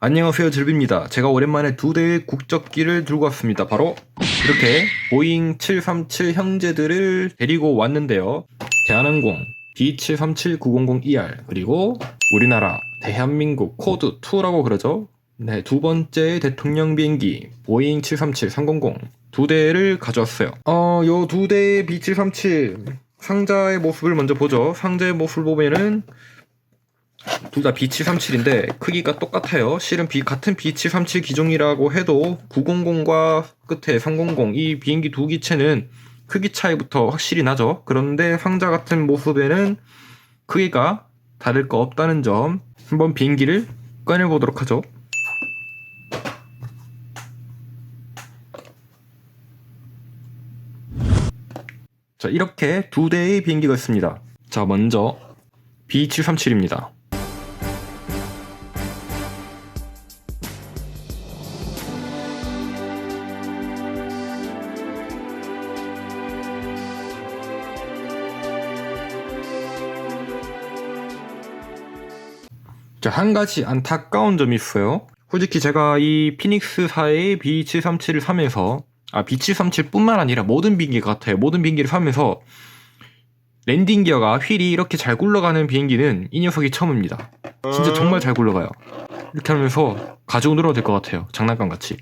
안녕하세요 들비입니다. 제가 오랜만에 두 대의 국적기를 들고 왔습니다. 바로 이렇게 보잉 737 형제들을 데리고 왔는데요. 대한항공 B737-900ER 그리고 우리나라 대한민국 코드 2라고 그러죠. 네, 두 번째 대통령 비행기 보잉 737-300 두 대를 가져왔어요. 어, 요 두 대의 B737 상자의 모습을 먼저 보죠. 상자의 모습을 보면은 둘 다 B737인데 크기가 똑같아요. 실은 B, 같은 B737 기종이라고 해도 900과 끝에 300 이 비행기 두 기체는 크기 차이부터 확실히 나죠. 그런데 상자 같은 모습에는 크기가 다를 거 없다는 점 한번 비행기를 꺼내보도록 하죠. 자 이렇게 두 대의 비행기가 있습니다. 자 먼저 B737입니다. 자, 한 가지 안타까운 점이 있어요. 솔직히 제가 이 피닉스사의 B737을 사면서, 아, B737뿐만 아니라 모든 비행기 같아요. 모든 비행기를 사면서, 랜딩 기어가 휠이 이렇게 잘 굴러가는 비행기는 이 녀석이 처음입니다. 진짜 정말 잘 굴러가요. 이렇게 하면서 가지고 놀아도 될 것 같아요. 장난감 같이.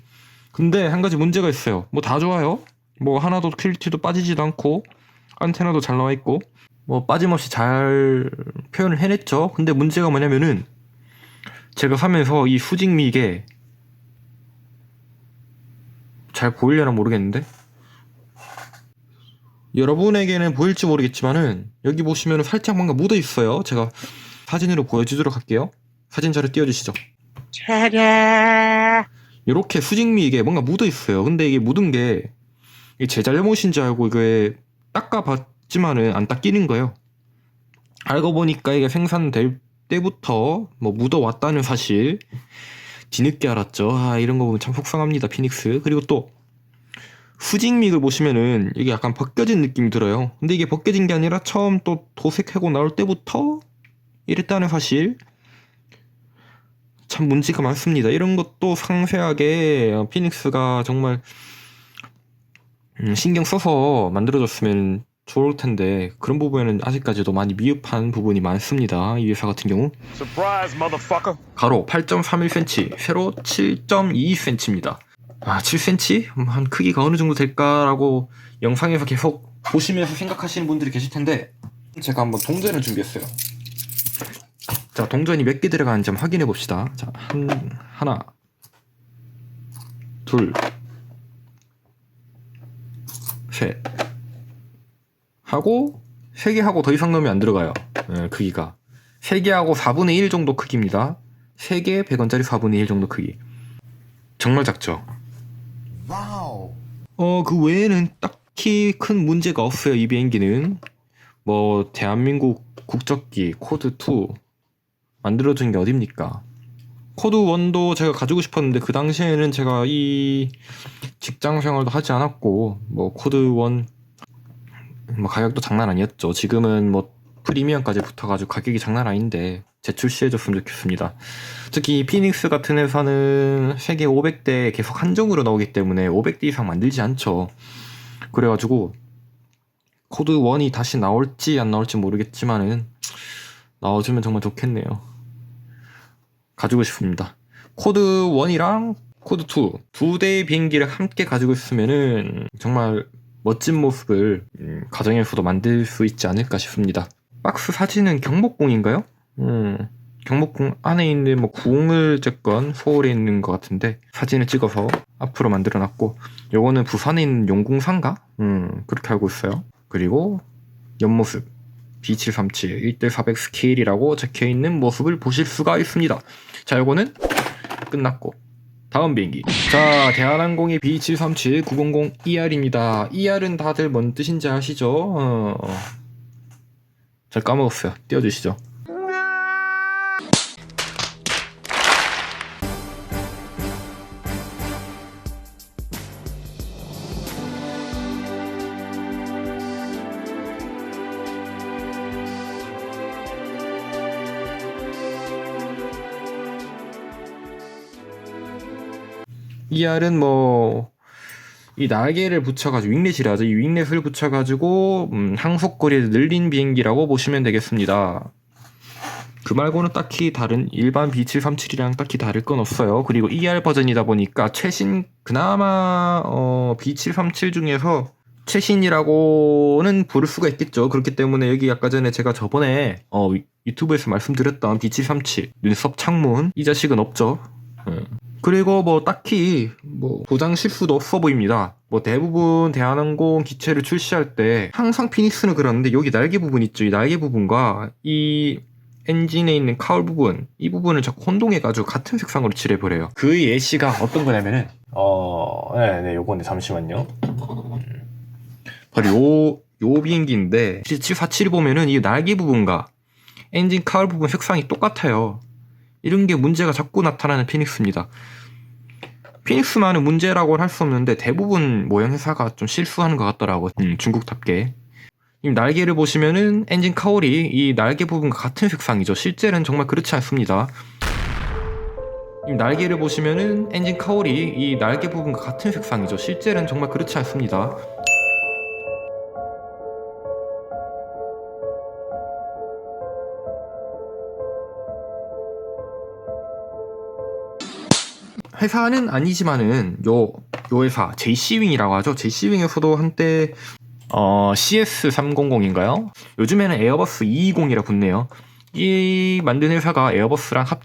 근데 한 가지 문제가 있어요. 뭐 다 좋아요. 뭐 하나도 퀄리티도 빠지지도 않고, 안테나도 잘 나와 있고, 뭐 빠짐없이 잘 표현을 해냈죠. 근데 문제가 뭐냐면은, 제가 사면서 이 수직미 이게 잘 보이려나 모르겠는데? 여러분에게는 보일지 모르겠지만은 여기 보시면 살짝 뭔가 묻어 있어요. 제가 사진으로 보여주도록 할게요. 사진 자료 띄워주시죠. 이렇게 수직미 이게 뭔가 묻어 있어요. 근데 이게 묻은 게 이게 제 잘못인 줄 알고 이거에 닦아봤지만은 안 닦이는 거예요. 알고 보니까 이게 생산될 때부터 뭐 묻어왔다는 사실 뒤늦게 알았죠. 아 이런 거 보면 참 속상합니다. 피닉스. 그리고 또 수직믹을 보시면은 이게 약간 벗겨진 느낌이 들어요. 근데 이게 벗겨진 게 아니라 처음 또 도색하고 나올 때부터 이랬다는 사실 참 문제가 많습니다. 이런 것도 상세하게 피닉스가 정말 음, 신경 써서 만들어졌으면 좋을 텐데 그런 부분에는 아직까지도 많이 미흡한 부분이 많습니다. 이 회사 같은 경우 Surprise. 가로 8.31cm, 세로 7.22cm입니다. 아 7cm? 음, 한 크기가 어느 정도 될까라고 영상에서 계속 보시면서 생각하시는 분들이 계실 텐데 제가 한번 동전을 준비했어요. 자 동전이 몇 개 들어가는지 한번 확인해 봅시다. 자 한 하나 둘 셋. 하고 3개 하고 더 이상 넣으면 안 들어가요. 예, 크기가. 3개 하고 4분의 1 정도 크기입니다. 3개 100원짜리 4분의 1 정도 크기. 정말 작죠. 어, 그 외에는 딱히 큰 문제가 없어요. 이 비행기는. 뭐 대한민국 국적기 코드 2 만들어준 게 어딥니까? 코드 1도 제가 가지고 싶었는데 그 당시에는 제가 이 직장 생활도 하지 않았고 뭐 코드 1 뭐 가격도 장난 아니었죠. 지금은 뭐 프리미엄까지 붙어가지고 가격이 장난 아닌데 재출시해줬으면 좋겠습니다. 특히 피닉스 같은 회사는 세계 500대 계속 한정으로 나오기 때문에 500대 이상 만들지 않죠. 그래가지고 코드 1이 다시 나올지 안 나올지 모르겠지만은 나와주면 정말 좋겠네요. 가지고 싶습니다. 코드 1이랑 코드 2 두 대의 비행기를 함께 가지고 있으면은 정말 멋진 모습을 음, 가정에서도 만들 수 있지 않을까 싶습니다. 박스 사진은 경복궁인가요? 음, 경복궁 안에 있는 뭐 궁을 쨌건 서울에 있는 것 같은데 사진을 찍어서 앞으로 만들어놨고 요거는 부산에 있는 용궁상가? 음, 그렇게 알고 있어요. 그리고 옆모습 B737 1대400 스케일이라고 적혀있는 모습을 보실 수가 있습니다. 자, 요거는 끝났고 다음 비행기. 자, 대한항공의 B737-900ER입니다. ER은 다들 뭔 뜻인지 아시죠? 어... 잘 까먹었어요. 띄워주시죠. ER은 뭐, 이 날개를 붙여가지고 윙렛이라죠. 이 윙렛을 붙여가지고 음, 항속거리를 늘린 비행기라고 보시면 되겠습니다. 그 말고는 딱히 다른 일반 B737이랑 딱히 다를 건 없어요. 그리고 ER 버전이다 보니까 최신 그나마 어, B737 중에서 최신이라고는 부를 수가 있겠죠. 그렇기 때문에 여기 아까 전에 제가 저번에 어, 유튜브에서 말씀드렸던 B737 눈썹 창문 이 자식은 없죠. 예. 그리고 뭐 딱히 뭐 보장 실수도 없어 보입니다. 뭐 대부분 대한항공 기체를 출시할 때 항상 피닉스는 그러는데 여기 날개 부분 있죠. 이 날개 부분과 이 엔진에 있는 카울 부분 이 부분을 자꾸 혼동해가지고 같은 색상으로 칠해버려요. 그 예시가 어떤 거냐면은 어, 네, 네, 요건데 잠시만요. 바로 요, 요 비행기인데 747 보면은 이 날개 부분과 엔진 카울 부분 색상이 똑같아요. 이런 게 문제가 자꾸 나타나는 피닉스입니다. 피닉스만은 문제라고는 할수 없는데 대부분 모형 회사가 좀 실수하는 것 같더라고. 음, 중국답게. 이 날개를 보시면은 엔진 카울이 이 날개 부분과 같은 색상이죠. 실제는 정말 그렇지 않습니다. 이 날개를 보시면은 엔진 카울이 이 날개 부분과 같은 색상이죠. 실제는 정말 그렇지 않습니다. 회사는 아니지만은 요, 요 회사 JC윙이라고 하죠. JC윙에서도 한때 어, CS300인가요? 요즘에는 에어버스 220이라 붙네요. 이 만든 회사가 에어버스랑 합,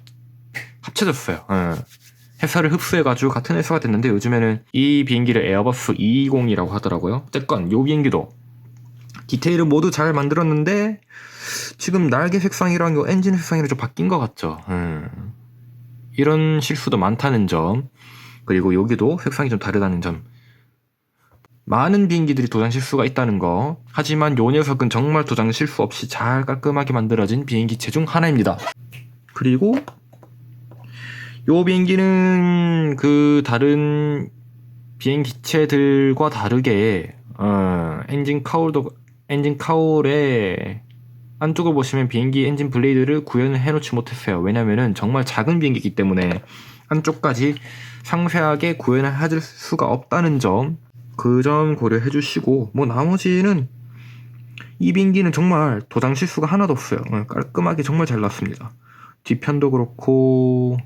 합쳐졌어요. 어. 회사를 흡수해가지고 같은 회사가 됐는데 요즘에는 이 비행기를 에어버스 220이라고 하더라고요. 어쨌건 요 비행기도 디테일은 모두 잘 만들었는데 지금 날개 색상이랑 요 엔진 색상이랑 좀 바뀐 것 같죠. 음. 이런 실수도 많다는 점 그리고 여기도 색상이 좀 다르다는 점. 많은 비행기들이 도장 실수가 있다는 거. 하지만 요 녀석은 정말 도장 실수 없이 잘 깔끔하게 만들어진 비행기체 중 하나입니다. 그리고 요 비행기는 그 다른 비행기체들과 다르게 어, 엔진 카울도 엔진 카울에 안쪽을 보시면 비행기 엔진 블레이드를 구현을 해놓지 못했어요. 왜냐면은 정말 작은 비행기이기 때문에 안쪽까지 상세하게 구현을 해줄 수가 없다는 점, 그 점 고려해 주시고, 뭐 나머지는 이 비행기는 정말 도장 실수가 하나도 없어요. 어, 깔끔하게 정말 잘 났습니다. 뒤편도 그렇고,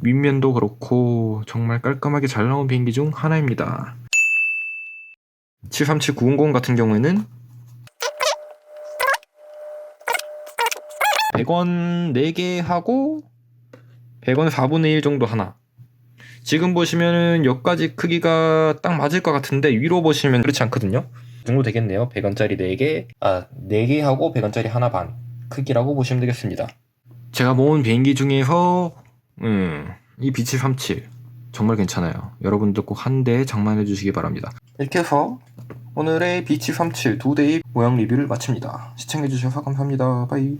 윗면도 그렇고, 정말 깔끔하게 잘 나온 비행기 중 하나입니다. 737-900 같은 경우에는 100원 4개 하고 100원 4분의 1 정도 하나. 지금 보시면은 여기까지 크기가 딱 맞을 것 같은데 위로 보시면 그렇지 않거든요. 이 정도 되겠네요. 100원짜리 4개, 아 4개 하고 100원짜리 하나 반 크기라고 보시면 되겠습니다. 제가 모은 비행기 중에서 음, 이 B737 정말 괜찮아요. 여러분들 꼭 한 대 장만해 주시기 바랍니다. 이렇게 해서 오늘의 B737 두 대의 모양 리뷰를 마칩니다. 시청해 주셔서 감사합니다. 바이.